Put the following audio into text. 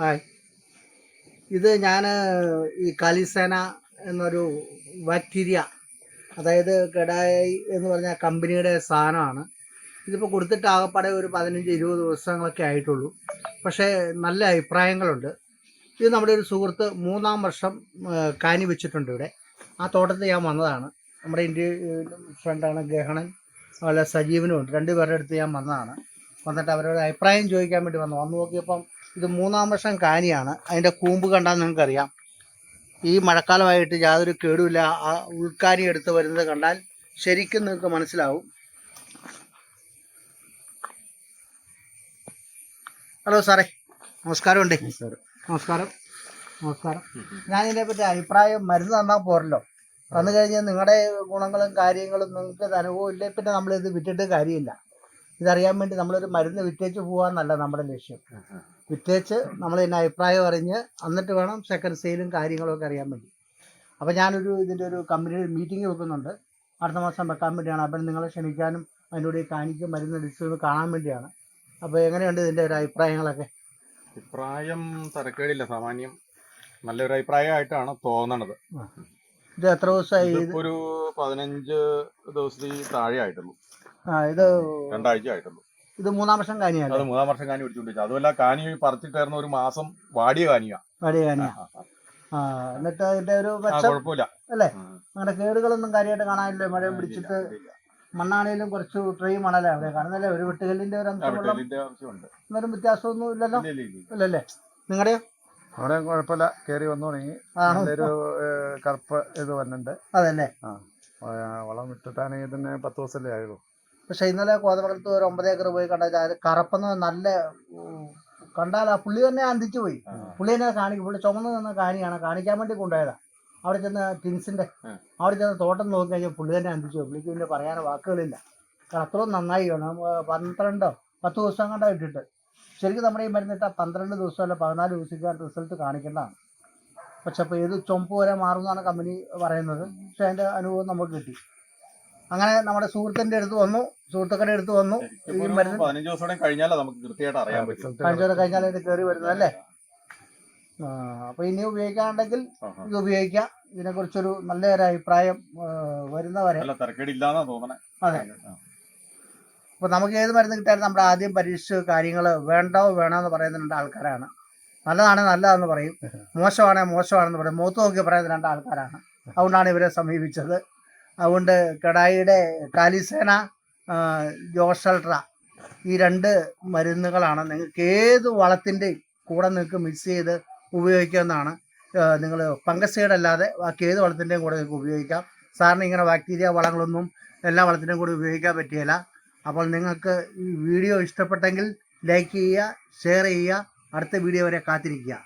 Hi. ഇത് ഞാൻ ഈ കാലിസേന എന്നൊരു ബാക്ടീരിയ അതായത് കെടായി എന്ന് പറഞ്ഞ കമ്പനിയുടെ സാധനമാണ്. ഇതിപ്പോൾ കൊടുത്തിട്ട് ആകപ്പാടെ ഒരു പതിനഞ്ച് ഇരുപത് ദിവസങ്ങളൊക്കെ ആയിട്ടുള്ളൂ. പക്ഷേ നല്ല അഭിപ്രായങ്ങളുണ്ട്. ഇത് നമ്മുടെ ഒരു സുഹൃത്ത് മൂന്നാം വർഷം കാനി വെച്ചിട്ടുണ്ട് ഇവിടെ. ആ തോട്ടത്തിൽ ഞാൻ വന്നതാണ്. നമ്മുടെ ഇന്ത്യ ഫ്രണ്ടാണ് ഗഹണൻ അതുപോലെ സജീവനും ഉണ്ട്. രണ്ടുപേരുടെ അടുത്ത് ഞാൻ വന്നതാണ്. വന്നിട്ട് അവരോട് അഭിപ്രായം ചോദിക്കാൻ വേണ്ടി വന്നു. വന്നു നോക്കിയപ്പം ഇത് മൂന്നാം വർഷം കാനിയാണ് അതിന്റെ കൂമ്പ് കണ്ടാൽ നിങ്ങൾക്കറിയാം. ഈ മഴക്കാലമായിട്ട് യാതൊരു കേടുമില്ല. ആ ഉൾക്കാനി എടുത്ത് വരുന്നത് കണ്ടാൽ ശരിക്കും നിങ്ങൾക്ക് മനസ്സിലാവും. ഹലോ സാറേ. നമസ്കാരം നമസ്കാരമുണ്ട്. നമസ്കാരം. നമസ്കാരം. ഞാൻ ഇതിനെപ്പറ്റി അഭിപ്രായം മരുന്ന് തന്നാൽ പോരല്ലോ. തന്നു കഴിഞ്ഞാൽ നിങ്ങളുടെ ഗുണങ്ങളും കാര്യങ്ങളും നിങ്ങൾക്ക് തരവും? ഇല്ലേ? പിന്നെ നമ്മളിത് വിറ്റിട്ട് കാര്യമില്ല. ഇതറിയാൻ വേണ്ടി നമ്മളൊരു മരുന്ന് വിറ്റേച്ച് പോകാന്നല്ല നമ്മുടെ ലക്ഷ്യം. വിറ്റേച്ച് നമ്മൾ ഇതിന്റെ അഭിപ്രായം അറിഞ്ഞ് എന്നിട്ട് വേണം സെക്കൻഡ് സെയിലും കാര്യങ്ങളൊക്കെ അറിയാൻ വേണ്ടി. അപ്പോൾ ഞാനൊരു ഇതിന്റെ ഒരു കമ്പനിയുടെ മീറ്റിംഗ് വെക്കുന്നുണ്ട്. അടുത്ത മാസം വെക്കാൻ വേണ്ടിയാണ്. അപ്പം നിങ്ങളെ ക്ഷണിക്കാനും അതിനോട് കാണിക്കും മരുന്ന് അടിച്ചത് കാണാൻ വേണ്ടിയാണ്. അപ്പോൾ എങ്ങനെയുണ്ട് ഇതിന്റെ ഒരു അഭിപ്രായങ്ങളൊക്കെ? അഭിപ്രായം തരക്കേടില്ല സാമാന്യം നല്ലൊരു അഭിപ്രായമായിട്ടാണ് തോന്നണത്. ഇത് എത്ര ദിവസമായി? ഒരു പതിനഞ്ച് ദിവസത്തിൽ താഴെ ആയിട്ടുള്ളൂ ആ ഇത് രണ്ടാഴ്ച ആയിട്ടുള്ളൂ ഇത് മൂന്നാം വർഷം കാനിയാണ് അത് മൂന്നാം വർഷം കാനി പിടിച്ചോണ്ടിരിച്ചു അതുമല്ല കാനി പറിച്ചിട്ടായിരുന്ന ഒരു മാസം വാടിയ കാനിയാ. വാടിയ കാനിയ. ആ എന്നിട്ട് അതിന്റെ ഒരു കുഴപ്പമില്ല. അല്ലേ? അങ്ങനെ കേടുകളൊന്നും കാര്യമായിട്ട് കാണാനില്ല. മഴ പിടിച്ചിട്ട് മണ്ണാണേലും കുറച്ച് ട്രൈ മണലേ അവിടെ കാണുന്നല്ലേ ഒരു വെട്ടുകല്ലിന്റെ ഒരു ആ, അംശം വെള്ളം ആവശ്യമുണ്ട് എന്നൊരു വ്യത്യാസമൊന്നും ഇല്ലല്ലോ? ഇല്ല, ഇല്ല, ഇല്ല. ഇല്ലല്ലേ? നിങ്ങളുടെയോ അവിടെ കുഴപ്പമില്ല. കയറി വന്നു തുടങ്ങി. ആണോ? നല്ലൊരു ഏഹ്, കറുപ്പ് ഇത് വന്നിട്ടുണ്ട്. അതല്ലേ? ആ ആ, വളം ഇട്ടിട്ടാണെങ്കിൽ തന്നെ പത്ത് ദിവസമല്ലേ ആയുള്ളൂ. പക്ഷെ ഇന്നലെ കോതമംഗലത്ത് ഒരു ഒമ്പത് ഏക്കർ പോയി കണ്ട കറപ്പെന്ന് നല്ല കണ്ടാൽ ആ പുള്ളി തന്നെ അന്തിച്ചു പോയി. പുള്ളി തന്നെ കാണിക്കും പുള്ളി ചുമന്ന് നിന്ന് കാണിയാണ് കാണിക്കാൻ വേണ്ടി കൊണ്ടുപോയതാ. അവിടെ ചെന്ന് ടിൻസിന്റെ അവിടെ ചെന്ന് തോട്ടം നോക്കി കഴിഞ്ഞാൽ പുള്ളി തന്നെ അന്തിച്ചു പോയി. പുള്ളിക്ക് പിന്നെ പറയാൻ വാക്കുകളില്ല. കാരണം അത്രയും നന്നായി വേണം പന്ത്രണ്ടോ പത്ത് ദിവസം കണ്ടോ ഇട്ടിട്ട്. ശരിക്കും നമ്മുടെ ഈ മരുന്നിട്ട പന്ത്രണ്ട് ദിവസം അല്ല പതിനാല് ദിവസം റിസൾട്ട് കാണിക്കേണ്ടതാണ്. പക്ഷെ അപ്പോൾ ഏത് ചുമപ്പ് വരെ മാറുമെന്നാണ് കമ്പനി പറയുന്നത്. പക്ഷെ അതിന്റെ അനുഭവം നമുക്ക് കിട്ടി. അങ്ങനെ നമ്മുടെ സുഹൃത്തിന്റെ അടുത്ത് വന്നു സുഹൃത്തുക്കളുടെ അടുത്ത് വന്നു. മരുന്ന് പതിനഞ്ച് ദിവസം കഴിഞ്ഞാലേ നമുക്ക് കൃത്യമായിട്ട് അറിയാൻ പറ്റും. പഞ്ചോര കഴിഞ്ഞാൽ ഇത് കയറി വരുന്നത് അല്ലേ അപ്പൊ ഇനി ഉപയോഗിക്കാണ്ടെങ്കിൽ. ഇത് ഉപയോഗിക്കാം. ഇതിനെ കുറിച്ചൊരു നല്ലൊരു അഭിപ്രായം വരുന്നവരെ. അതെ. അപ്പൊ നമുക്ക് ഏത് മരുന്ന് കിട്ടിയാലും നമ്മുടെ ആദ്യം പരീക്ഷിച്ച് കാര്യങ്ങൾ വേണ്ടോ വേണോ എന്ന് പറയുന്ന രണ്ട് ആൾക്കാരാണ്. നല്ലതാണ് നല്ലതെന്ന് പറയും. മോശമാണെ മോശമാണെന്ന് പറയും. മുഖത്ത് നോക്കി പറയുന്ന രണ്ട് ആൾക്കാരാണ്. അതുകൊണ്ടാണ് ഇവരെ സമീപിച്ചത്. അതുകൊണ്ട് കടായിയുടെ കാലിസേന ജോഷൽട്ര ഈ രണ്ട് മരുന്നുകളാണ് നിങ്ങൾക്ക് ഏത് വളത്തിന്റെയും കൂടെ നിങ്ങൾക്ക് മിക്സ് ചെയ്ത് ഉപയോഗിക്കാവുന്നതാണ്. നിങ്ങൾ പങ്കസൈഡ് അല്ലാതെ ബാക്കി ഏത് വളത്തിന്റെയും കൂടെ നിങ്ങൾക്ക് ഉപയോഗിക്കാം. സാറിന് ഇങ്ങനെ ബാക്ടീരിയ വളങ്ങളൊന്നും എല്ലാ വളത്തിന്റെയും കൂടെ ഉപയോഗിക്കാൻ പറ്റിയില്ല. അപ്പോൾ നിങ്ങൾക്ക് ഈ വീഡിയോ ഇഷ്ടപ്പെട്ടെങ്കിൽ ലൈക്ക് ചെയ്യുക ഷെയർ ചെയ്യുക. അടുത്ത വീഡിയോ വരെ കാത്തിരിക്കുക.